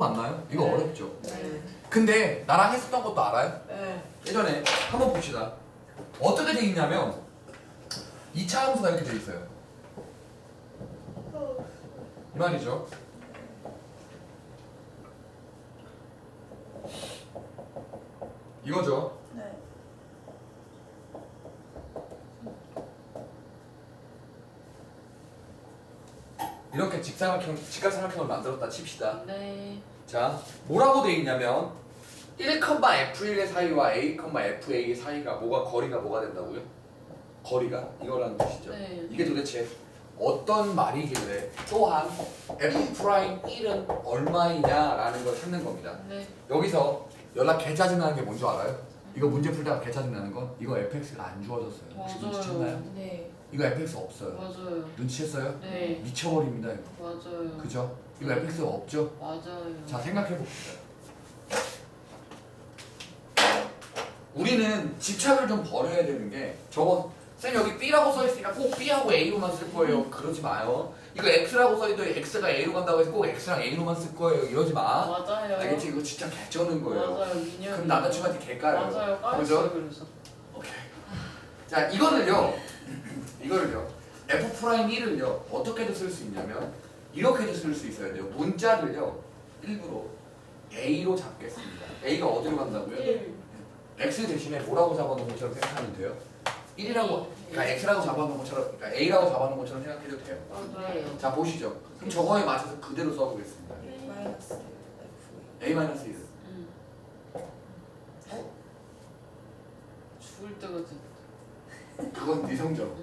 맞나요? 이거 네. 어렵죠. 네. 근데 나랑 했었던 것도 알아요? 네. 예전에 한번 봅시다. 어떻게 돼 있냐면 2차 함수가 이렇게 돼 있어요. 이 말이죠. 이거죠. 이렇게 직사각형, 직각삼각형을 만들었다 칩시다. 네. 자, 뭐라고 돼 있냐면 1,f1의 사이와 a, fa의 사이가 뭐가 거리가 뭐가 된다고요? 거리가 이거라는 뜻이죠. 네. 이게 도대체 어떤 말이길래 또한 f'1은 얼마이냐라는 걸 찾는 겁니다. 네. 여기서 연락 개 짜증나는 게 뭔지 알아요? 이거 문제 풀다가 개 짜증나는 건 이거 fx가 안 주어졌어요. 혹시 눈치챘나요? 네. 이거 fx 없어요. 맞아요. 눈치챘어요? 네. 미쳐버립니다 이거. 맞아요. 그죠? 이거 fx가 없죠? 맞아요. 자 생각해 봅시다. 우리는 집착을 좀 버려야 되는 게 저거 쌤 여기 B라고 써 있으니까 꼭 B하고 A로만 쓸 거예요. 그러지 마요. 이거 X라고 써 있도 X가 A로 간다고 해서 꼭 X랑 A로만 쓸 거예요. 이러지 마. 맞아요. 알겠지? 이거 진짜 개쩌는 거예요. 맞아요. 그럼 남자친구한테 개까요. 맞아요. 그죠? 까였어요. 그래서. 오케이. 자 이거를요. 이거를요. F 프라임 1을요. 어떻게도 쓸 수 있냐면 이렇게도 쓸 수 있어야 돼요. 문자를요. 일부러 A로 잡겠습니다. A가 어디로 간다고요? 1. X 대신에 뭐라고 잡아놓은 것처럼 생각하면 돼요. 1이라고 그러니까 X라고 잡아놓은 것처럼 그러니까 A라고 잡아놓은 것처럼 생각해도 돼요. 맞아요. 자 보시죠. 그럼 저거에 맞춰서 그대로 써보겠습니다. 마이너스 A 마이너스 1. 음. 죽을 때가 됐. 그건 네 성적.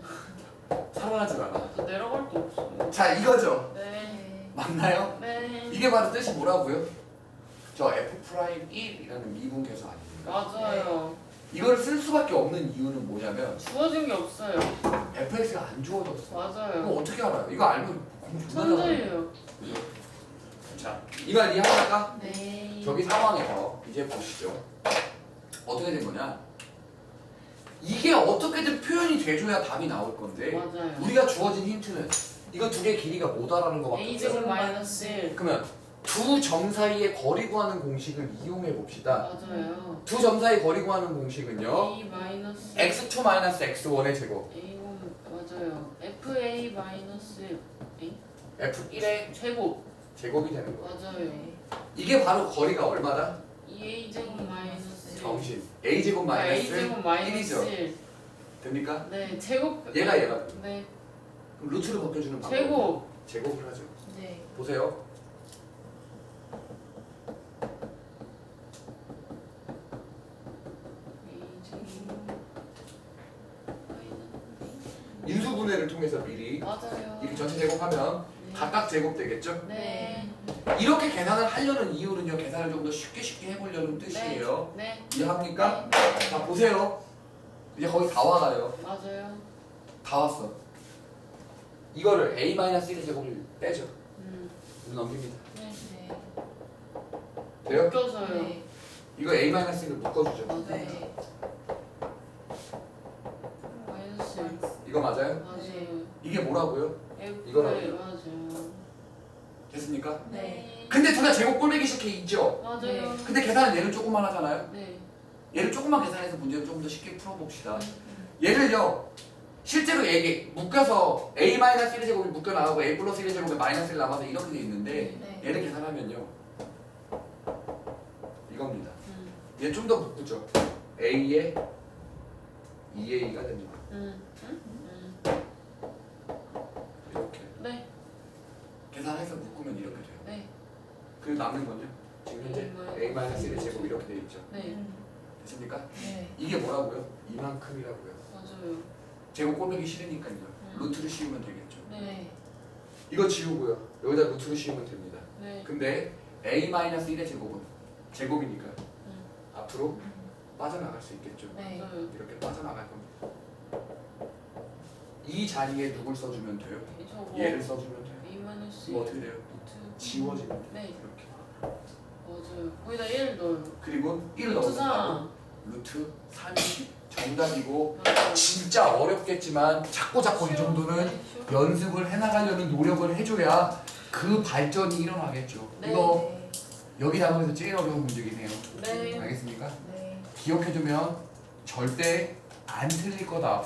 살아나질 않아. 저 내려갈 데 없어요. 자 이거죠. 네. 맞나요? 네. 이게 바로 뜻이 뭐라고요? 저 F 프라임 1이라는 미분계수 아닙니까? 맞아요. 이걸 쓸 수밖에 없는 이유는 뭐냐면 주어진 게 없어요. fx가 안 주어졌어. 맞아요. 어떻게 알아요? 이거 알면 공부 존나 잘해. 천재예요. 자, 이말 이해할까? 네. 저기 상황에서 이제 보시죠. 어떻게 된 거냐? 이게 어떻게든 표현이 돼줘야 답이 나올 건데 맞아요. 우리가 주어진 힌트는 이거 두 개 길이가 거밖에 A 없어요. 제곱 마이너스 1. 그러면 두 점 사이의 거리 구하는 공식을 이용해 봅시다. 맞아요. 두 점 사이 거리 구하는 공식은요. A 마이너스 x2 마이너스 x1의 제곱 A 맞아요. FA 마이너스 A f1의 제곱 제곱이 되는 거예요. 맞아요. 이게 바로 거리가 얼마다? 2A 제곱 마이너스 1. 정신. a 제곱 아, 마이너스 제곱 마이너스 1이죠. 1. 됩니까? 네, 제곱. 얘가 얘가. 네, 그럼 루트를 벗겨주는 방법. 제곱. 제곱을 하죠. 네. 보세요. A 제곱 마이너스 인수분해를 통해서 미리 맞아요. 이렇게 전체 제곱하면 네. 각각 제곱 되겠죠? 네. 이렇게 계산을 하려는 이유는요. 계산을 좀 더 쉽게 쉽게 해보려는 뜻이에요. 네. 이해합니까? 자 보세요. 이제 거의 다 와가요. 맞아요. 다 왔어. 이거를 a-1의 제곱을 빼죠. 음. 이거 넘깁니다. 네. 돼요? 웃겨서요. 이거 a-1을 묶어주죠. 맞아요. 네. 마이너스 1. 이거 맞아요? 맞아요. 이게 뭐라고요? F 이거라고. 네, 맞아요. 됐습니까? 네. 근데 둘 다 제곱 꼴배기 식해 있죠? 맞아요. 근데 계산은 얘를 조금만 하잖아요? 네. 얘를 조금만 계산해서 문제를 조금 더 쉽게 풀어봅시다. 얘를요, 실제로 얘기, 묶여서 a-1의 제곱이 묶여 나가고 a 플러스 1의 제곱에 마이너스 1 남아서 이렇게 돼 있는데 네. 얘를 계산하면요. 이겁니다. 음. 얘 좀 더 묶죠. a에 2a가 됩니다. 음. 음. 음. 이렇게. 네. 계산해서 묶으면 이렇게 돼요. 네. 그리고 남는 건요. 지금 현재 a-1의 제곱 이렇게 돼 있죠. 네. 됐습니까? 네. 이게 뭐라고요? 이만큼이라고요. 맞아요. 제곱 꼴보기 싫으니까요. 음. 루트를 씌우면 되겠죠. 네. 이거 지우고요. 여기다 루트를 씌우면 됩니다. 네. 근데 a-1의 제곱은 제곱이니까 음. 앞으로 빠져나갈 수 있겠죠. 네. 맞아요. 이렇게 빠져나갈 겁니다. 이 자리에 누굴 써주면 돼요? 저거 얘를 써주면 돼요. 마이너스 이거 어떻게 돼요? 루트. 지워지면 돼요. 네. 이렇게. 맞아요. 거기다 1 넣어요. 그리고 1을 루트 넣는다고 3. 루트 3이 정답이고. 진짜 어렵겠지만 자꾸 자꾸 이 정도는 네. 연습을 해나가려는 노력을 해줘야 그 발전이 일어나겠죠. 네. 이거 네. 여기 단원에서 제일 어려운 문제긴 해요. 네. 알겠습니까? 네. 기억해두면 절대 안 틀릴 거다.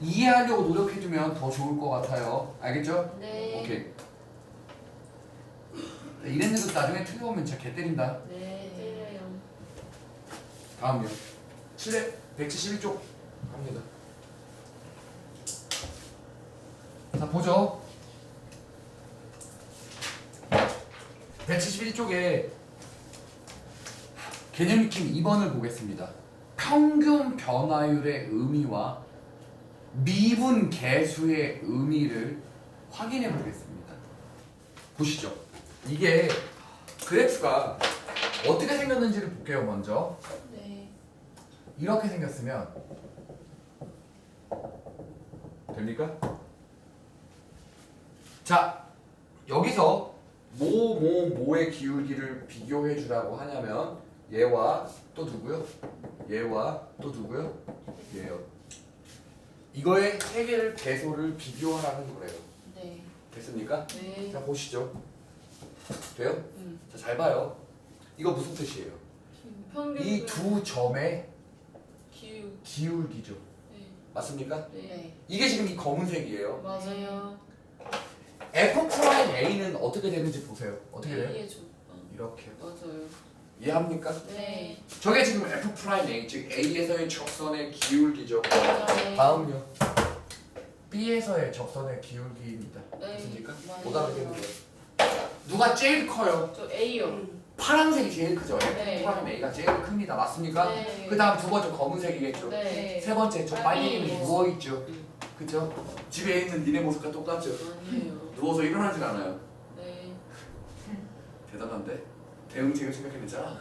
이해하려고 노력해주면 더 좋을 것 같아요. 알겠죠? 네. 오케이. 자, 이랬는데도 나중에 틀려오면 진짜 개 때린다. 네. 다음요. 7회 171쪽 갑니다. 자 보죠. 171쪽에 개념 익힘 2번을 보겠습니다. 평균 변화율의 의미와 미분 계수의 의미를 확인해 보겠습니다. 보시죠. 이게 그래프가 어떻게 생겼는지를 볼게요, 먼저. 네. 이렇게 생겼으면 됩니까? 자 여기서 모 모 모의 기울기를 비교해 주라고 하냐면 얘와 또 누구요? 얘와 또 누구요? 얘요. 이거의 세 개를 배소를 비교하라는 거래요. 네. 됐습니까? 네. 자 보시죠. 돼요? 음. 자 잘 봐요. 이거 무슨 뜻이에요? 평균. 이 두 점의 기후. 기울기죠. 네. 맞습니까? 네. 이게 지금 이 검은색이에요. 맞아요. f 프라임 a는 어떻게 되는지 보세요. 어떻게 돼요? 어, 이렇게 맞아요. 이해합니까? 네. 저게 지금 f 프라임 a 즉 a에서의 적선의 기울기죠. 맞아요. 다음요. b에서의 적선의 기울기입니다. 네. 맞습니까? 못 알아듣겠는데. 누가 제일 커요? 저 A요. 음. 파란색이 제일 크죠. f 네. 프라임 a가 제일 큽니다. 맞습니까? 네. 그 다음 두 번째 검은색이겠죠. 네. 세 번째 저 빨갱이는 빨갱이. 누워 있죠. 음. 그죠? 집에 있는 니네 모습과 똑같죠. 아니에요. 누워서 일어나질 않아요. 네. 대단한데? 대응책을 생각해냈잖아.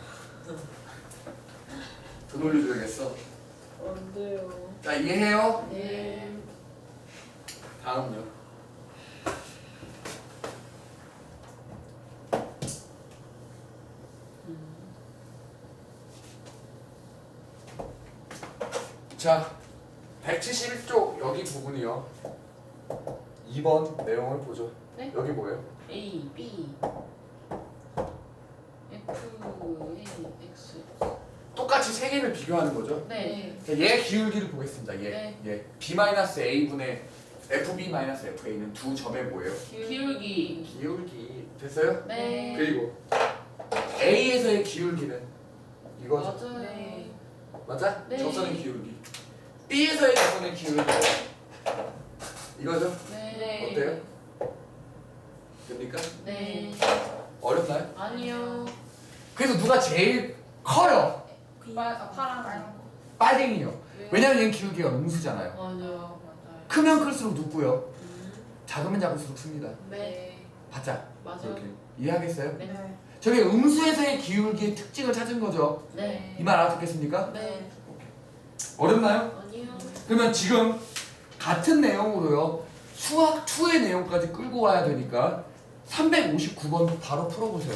돈 올려줘야겠어. 안 돼요. 자 이해해요? 네. 다음요. 자 171쪽 여기 부분이요. 2번 내용을 보죠. 네? 여기 뭐예요? A, B, F, A, X. 똑같이 세 개를 비교하는 거죠. 네. 자, 얘 기울기를 보겠습니다. 얘, 네. 얘 b-a 분의 fb-fa는 두 점의 뭐예요? 기울기. 기울기 됐어요? 네. 그리고 A에서의 기울기는 이거죠. 맞아요. 네. 맞아? 네. 적선의 기울기. B에서의 적선의 기울기 이거죠? 네. 어때요? 됩니까? 네. 어렵나요? 아니요. 그래서 누가 제일 커요? 빨, 아, 파란 빨갱이요. 네. 왜냐면 얘는 기울기가 음수잖아요. 아니요. 맞아요. 크면 클수록 눕고요. 음. 작으면 작을수록 습니다. 네. 바짝. 맞아요. 이렇게 이해하겠어요? 네. 네. 저게 음수에서의 기울기의 특징을 찾은 거죠. 네. 이 말 알아듣겠습니까? 네. 어렵나요? 그러면 지금 같은 내용으로요. 수학 2의 내용까지 끌고 와야 되니까 359번 바로 풀어보세요.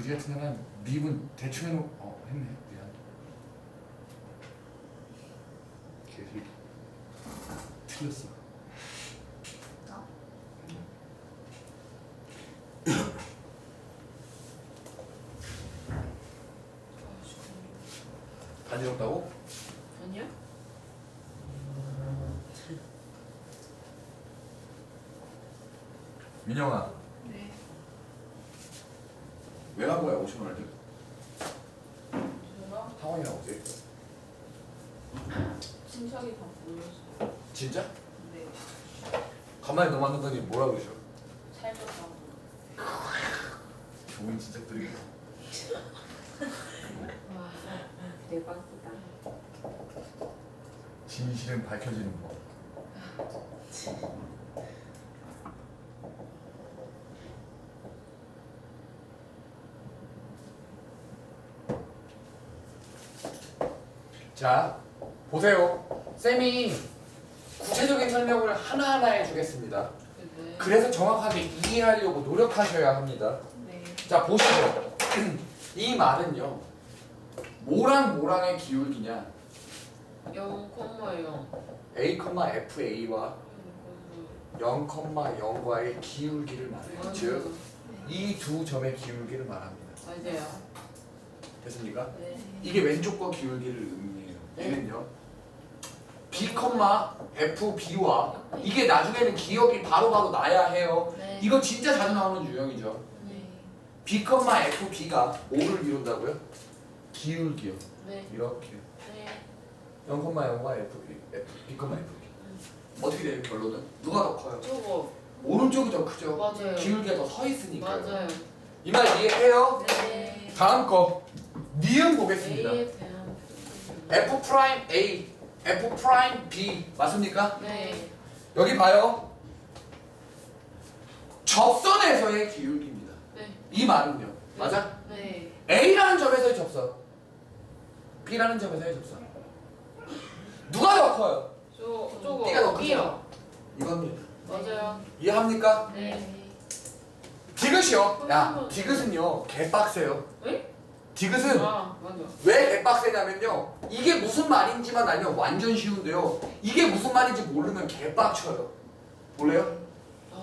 그지 같은 애는 미분 대충 해놓 어 했네 미안 개새끼 틀렸어 나? 간지럽다고? 아니야? 민영아 네. 왜 간 거야 50만 원을 제가 상황이라고 돼 침착이 다 보였어. 진짜? 네. 가만히 너 만나더니 뭐라 그러셔 살쪘다고. 좋은 진짜 드리고 와 대박이다. 진실은 밝혀지는 법 자, 보세요. 쌤이 구체적인 설명을 하나하나 해주겠습니다. 네. 그래서 정확하게 이해하려고 노력하셔야 합니다. 네. 자, 보시죠. 이 말은요. 뭐랑 뭐랑의 기울기냐? 0,0. A, FA와 0,0과의 기울기를 말해요. 즉, 이 두 점의 기울기를 말합니다. 맞아요. 됐습니까? 네. 이게 왼쪽과 기울기를 의미해요. 네. 얘는요. B, FB와 이게 나중에는 기억이 바로바로 나야 해요. 네. 이거 진짜 자주 나오는 유형이죠. 네. B, FB가 5를 이룬다고요? 기울기요. 네. 이렇게 네. 0,0과 FB, F, B, FB. 어떻게 돼요 결론은? 누가 더 커요? 저거 오른쪽이 더 크죠. 맞아요. 기울기가 더 서 있으니까요. 맞아요. 이 말 이해해요? 네. 다음 거 니은 보겠습니다. A에 대한 F 프라임 A, F 프라임 B 맞습니까? 네. 여기 봐요. 접선에서의 기울기입니다. 네. 이 말은요. 맞아? 네. A라는 점에서의 접선, B라는 점에서의 접선. 누가 더 커요? 저 저거 B가 더 크죠? 이겁니다. 맞아요. 이해합니까? 네. 디귿이요. 야, 디귿은요 개빡세요. 에? 디귿은 아 맞아. 왜 개빡세냐면요. 이게 무슨 말인지만 알면 완전 쉬운데요. 이게 무슨 말인지 모르면 개빡쳐요. 몰래요? 아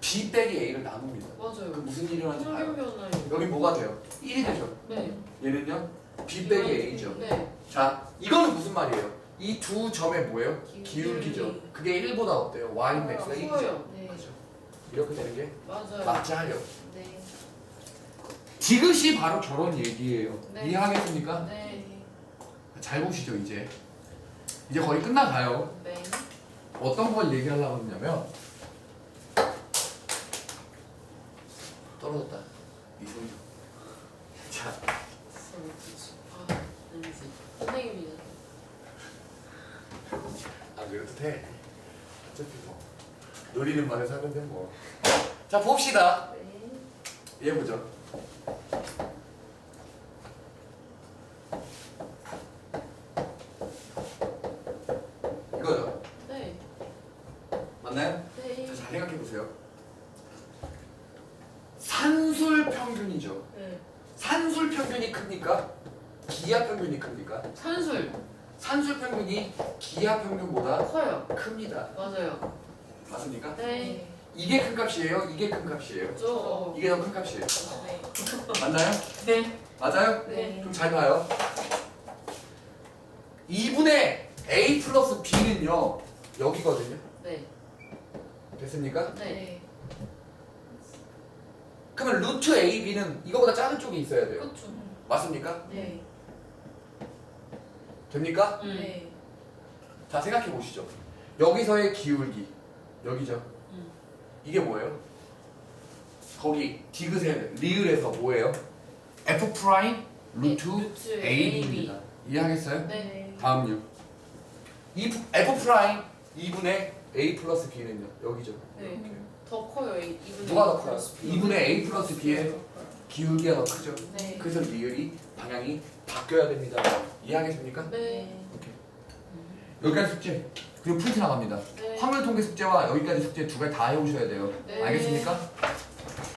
B 빼기 A를 나눕니다. 그 맞아요. 무슨 일이 일어나는지 봐요. 평균면은 여기 뭐가 돼요? 1이 되죠. 네. 얘는요? B 빼기 A죠. 네. 자, 이거는 무슨 말이에요? 이 두 점의 뭐예요? 기울기. 기울기죠. 그게 1보다 어때요? Y max가 1이죠. 커요. 네. 그죠. 이렇게 되는 게 맞아요. 네. 디귿이 바로 저런 얘기예요. 네. 이해하겠습니까? 네. 잘 보시죠, 이제. 이제 거의 끝나가요. 네. 어떤 걸 얘기하려고 하냐면 떨어졌다. 이 소리 좀. 자, 아 왠지 선생님이잖아. 안 그래도 돼. 어차피 뭐 노리는 말에 사는데 뭐. 자, 봅시다. 네. 얘 보죠. 이거요. 네. 맞나요? 네. 자, 잘 생각해 보세요. 산술 평균이죠. 네. 산술 평균이 큽니까? 기하 평균이 큽니까? 산술 산술 평균이 기하 평균보다 커요. 큽니다. 맞아요. 맞습니까? 네. 이게 큰 값이에요. 이게 큰 값이에요. 저. 이게 더 큰 값이에요. 네. 맞나요? 네. 맞아요? 네. 좀 잘 봐요. 2분의 a 플러스 b는요 여기거든요. 네. 됐습니까? 네. 그러면 루트 a, b는 이거보다 작은 쪽에 있어야 돼요. 그쵸. 맞습니까? 네. 됩니까? 음. 네. 자 생각해 보시죠. 여기서의 기울기 여기죠. 음. 이게 뭐예요? 거기 디귿의 리을에서 뭐예요? f 프라임 루트 네, 루트 a입니다. 이해하겠어요? 네. 다음요. 이 f 프라임 2분의 a 플러스 b는요 여기죠. 네. 이렇게. 더 커요. 이- 이분의 누가 더 커요? 플러스 B. 2분의 a 플러스 b의 기울기가 더 크죠. 네. 그래서 리을이 방향이 바뀌어야 됩니다. 이해하겠습니까? 네. 여기까지 숙제. 그리고 프린트 나갑니다. 네. 확률 통계 숙제와 여기까지 숙제 두개다 해오셔야 돼요. 네. 알겠습니까?